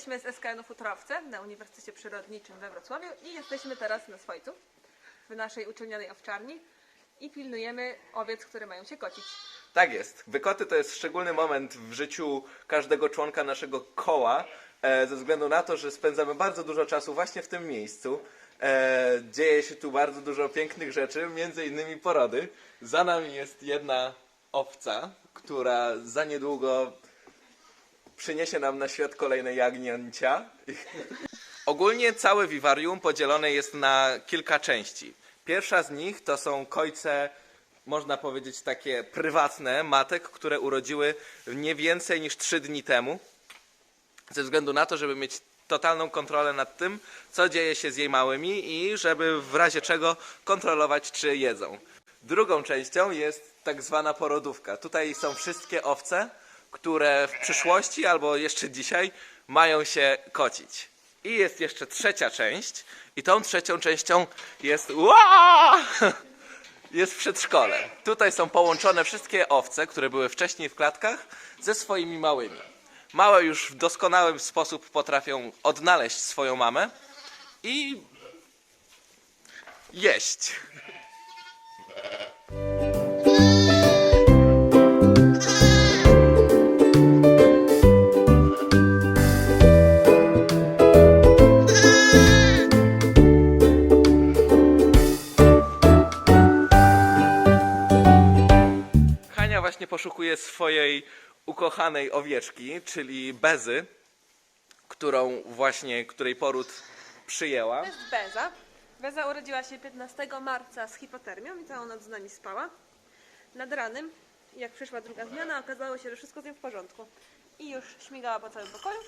Jesteśmy z SKN-u Futrowce na Uniwersytecie Przyrodniczym we Wrocławiu i jesteśmy teraz na Swojcu, w naszej uczelnianej owczarni i pilnujemy owiec, które mają się kocić. Tak jest. Wykoty to jest szczególny moment w życiu każdego członka naszego koła, e, ze względu na to, że spędzamy bardzo dużo czasu właśnie w tym miejscu. E, dzieje się tu bardzo dużo pięknych rzeczy, między innymi porody. Za nami jest jedna owca, która za niedługo przyniesie nam na świat kolejne jagnięcia. Ogólnie całe wiwarium podzielone jest na kilka części. Pierwsza z nich to są kojce, można powiedzieć, takie prywatne matek, które urodziły nie więcej niż trzy dni temu. Ze względu na to, żeby mieć totalną kontrolę nad tym, co dzieje się z jej małymi i żeby w razie czego kontrolować, czy jedzą. Drugą częścią jest tak zwana porodówka. Tutaj są wszystkie owce, które w przyszłości albo jeszcze dzisiaj mają się kocić. I jest jeszcze trzecia część i tą trzecią częścią jest Ua! jest przedszkole. Tutaj są połączone wszystkie owce, które były wcześniej w klatkach ze swoimi małymi. Małe już w doskonały sposób potrafią odnaleźć swoją mamę i jeść. Poszukuje swojej ukochanej owieczki, czyli Bezy, którą właśnie, której poród przyjęła. To jest Beza. Beza urodziła się 15 marca z hipotermią i całą noc z nami spała. Nad ranem, jak przyszła druga zmiana, okazało się, że wszystko z nią w porządku. I już śmigała po całym pokoju,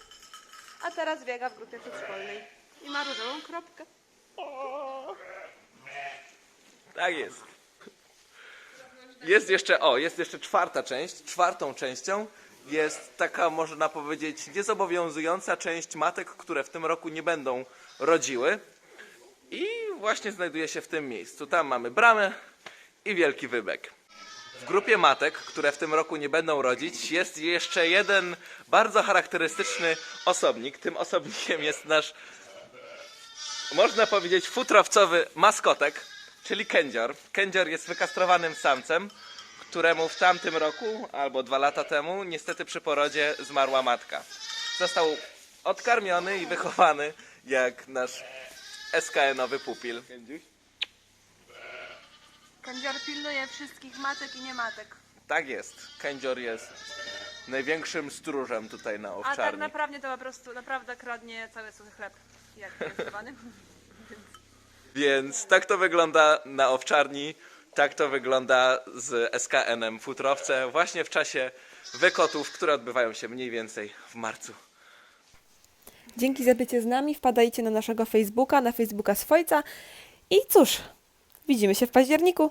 a teraz biega w grupie przedszkolnej. I ma różową kropkę. Tak jest. Jest jeszcze, o, jest jeszcze czwarta część. Czwartą częścią jest taka, można powiedzieć, niezobowiązująca część matek, które w tym roku nie będą rodziły. I właśnie znajduje się w tym miejscu. Tam mamy bramę i wielki wybek. W grupie matek, które w tym roku nie będą rodzić, jest jeszcze jeden bardzo charakterystyczny osobnik. Tym osobnikiem jest nasz można powiedzieć, futrowcowy maskotek, czyli kędzior. Kędzior jest wykastrowanym samcem, któremu w tamtym roku, albo dwa lata temu, niestety przy porodzie zmarła matka. Został odkarmiony i wychowany jak nasz SKN-owy pupil. Kędziuś? Kędzior pilnuje wszystkich matek i niematek. Tak jest. Kędzior jest największym stróżem tutaj na A tak owczarni. naprawdę to po prostu naprawdę kradnie cały suchy chleb, jak jest zwany. Więc tak to wygląda na owczarni, tak to wygląda z SKN-em Futrowce właśnie w czasie wykotów, które odbywają się mniej więcej w marcu. Dzięki za bycie z nami. Wpadajcie na naszego Facebooka, na Facebooka Swojca. I cóż, widzimy się w październiku.